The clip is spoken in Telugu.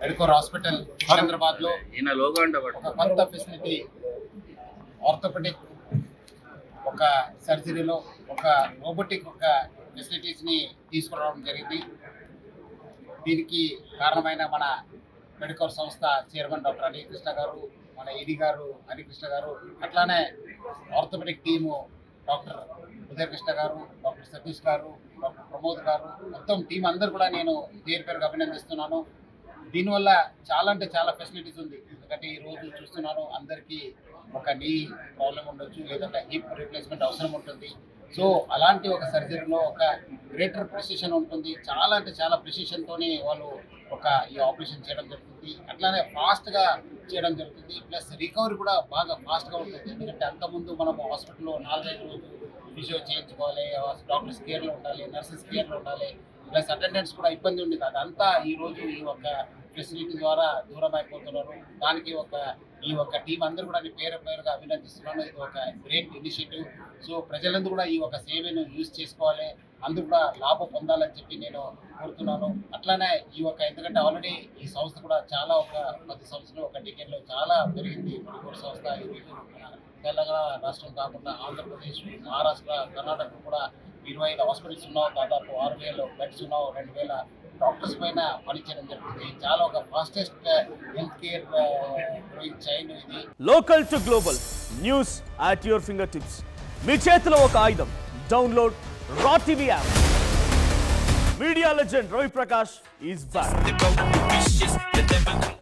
మెడికోర్ హాస్పిటల్ సికింద్రాబాద్లో. ఒక కొత్త ఫెసిలిటీ ఆర్థోపెడిక్ ఒక సర్జరీలో ఒక రోబోటిక్ ఒక ఫెసిలిటీస్ని తీసుకురావడం జరిగింది దీనికి కారణమైన మన మెడికల్ సంస్థ చైర్మన్ డాక్టర్ అనిల్ కృష్ణ గారు మన ఈడీ గారు హరికృష్ణ గారు అట్లానే orthopaedic team doctor Uday Krishna garu doctor Satish గారు డాక్టర్ ప్రమోద్ గారు మొత్తం టీం అందరు కూడా నేను పేరు పేరుగా అభినందిస్తున్నాను దీనివల్ల చాలా అంటే చాలా ఫెసిలిటీస్ ఉంది. ఎందుకంటే ఈ రోజు చూస్తున్నాను అందరికీ ఒక నీ ప్రాబ్లం ఉండొచ్చు లేదంటే హిప్ రీప్లేస్మెంట్ అవసరం ఉంటుంది. సో అలాంటి ఒక సర్జరీలో ఒక గ్రేటర్ ప్రిసిషన్ ఉంటుంది. చాలా అంటే చాలా ప్రిసిషన్తోనే వాళ్ళు ఒక ఈ ఆపరేషన్ చేయడం జరుగుతుంది. అట్లానే ఫాస్ట్గా చేయడం జరుగుతుంది. ప్లస్ రికవరీ కూడా బాగా ఫాస్ట్గా ఉంటుంది. ఎందుకంటే అంతకుముందు మనం హాస్పిటల్లో నాలుగైదు రోజులు ఫిజియో చేయించుకోవాలి డాక్టర్స్ కేర్లో ఉండాలి నర్సెస్ కేర్లో ఉండాలి. ప్లస్ అటెండెన్స్ కూడా ఇబ్బంది ఉండేది అదంతా ఈ రోజు ఈ ఒక ఫెసిలిటీ ద్వారా దూరం అయిపోతున్నారు దానికి ఒక ఈ ఒక టీం అందరూ కూడా నేను పేరు పేరుగా అభినందిస్తున్నాను ఇది ఒక గ్రేట్ ఇనిషియేటివ్. సో ప్రజలందరూ కూడా ఈ ఒక సేవను యూజ్ చేసుకోవాలి. అందరూ కూడా లాభం పొందాలని చెప్పి నేను కోరుతున్నాను. అట్లానే ఈ ఒక ఎందుకంటే ఆల్రెడీ ఈ సంస్థ కూడా చాలా ఒక పది సంవత్సరాలు ఒక డికెట్లో చాలా పెరిగింది. మణిపూర్ సంస్థ ఈరోజు తెలంగాణ రాష్ట్రం కాకుండా ఆంధ్రప్రదేశ్ మహారాష్ట్ర కర్ణాటక కూడా ఇరవై ఐదు హాస్పిటల్స్ ఉన్నావు. దాదాపు ఆరు వేలు బెడ్స్ ఉన్నావు. రెండు వేల డాక్టర్స్ పైన పనిచేయడం జరుగుతుంది. చాలా ఒక ఫాస్టెస్ట్ హెల్త్ కేర్ చైన్ ఇది. Local to global news at your finger tips మీ చేతిలో ఒక ఆయుధం. Download Raw TV app media legend Ravi Prakash is back